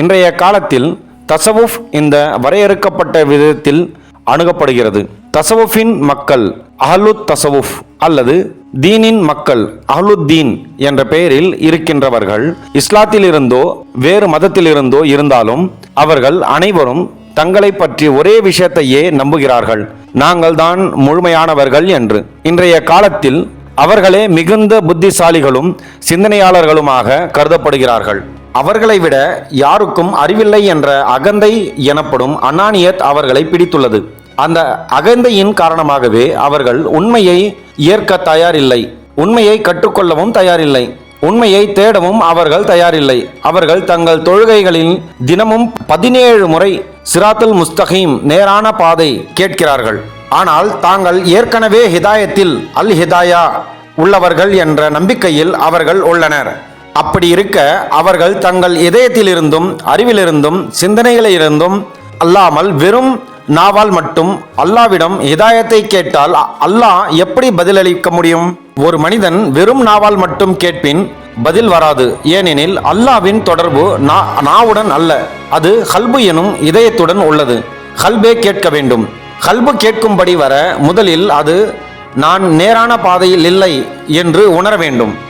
இன்றைய காலத்தில் தசவுஃப் இந்த வரையறுக்கப்பட்ட விதத்தில் அணுகப்படுகிறது. தசவுஃபின் மக்கள் அஹ்லுத் தசவுஃப் அல்லது தீனின் மக்கள் அஹ்லுத்தீன் என்ற பெயரில் இருக்கின்றவர்கள் இஸ்லாத்திலிருந்தோ வேறு மதத்திலிருந்தோ இருந்தாலும் அவர்கள் அனைவரும் தங்களை பற்றி ஒரே விஷயத்தையே நம்புகிறார்கள். நாங்கள் தான் முழுமையானவர்கள் என்று. இன்றைய காலத்தில் அவர்களே மிகுந்த புத்திசாலிகளும் சிந்தனையாளர்களுமாக கருதப்படுகிறார்கள். அவர்களை விட யாருக்கும் அறிவில்லை என்ற அகந்தை எனப்படும் அனானியத் அவர்களை பிடித்துள்ளது. அந்த அகந்தையின் காரணமாகவே அவர்கள் உண்மையை ஏற்க தயாரில்லை. உண்மையை கற்றுக்கொள்ளவும் தயாரில்லை. உண்மையை தேடவும் அவர்கள் தயாரில்லை. அவர்கள் தங்கள் தொழுகைகளில் தினமும் பதினேழு முறை சிராத்துல் முஸ்தகீம் நேரான பாதை கேட்கிறார்கள். ஆனால் தாங்கள் ஏற்கனவே ஹிதாயத்தில் அல் ஹிதாயா உள்ளவர்கள் என்ற நம்பிக்கையில் அவர்கள் உள்ளனர். அப்படி இருக்க அவர்கள் தங்கள் இதயத்திலிருந்தும் அறிவிலிருந்தும் சிந்தனைகளிலிருந்தும் அல்லாமல் வெறும் நாவால் மட்டும் அல்லாவிடம் ஹிதாயத்தை கேட்டால் அல்லாஹ் எப்படி பதிலளிக்க முடியும்? ஒரு மனிதன் வெறும் நாவால் மட்டும் கேட்பின் பதில் வராது. ஏனெனில் அல்லாவின் தொடர்பு நா நாவுடன் அல்ல. அது ஹல்பு எனும் இதயத்துடன் உள்ளது. ஹல்பே கேட்க வேண்டும். ஹல்பு கேட்கும்படி வர முதலில் அது நான் நேரான பாதையில் இல்லை என்று உணர வேண்டும்.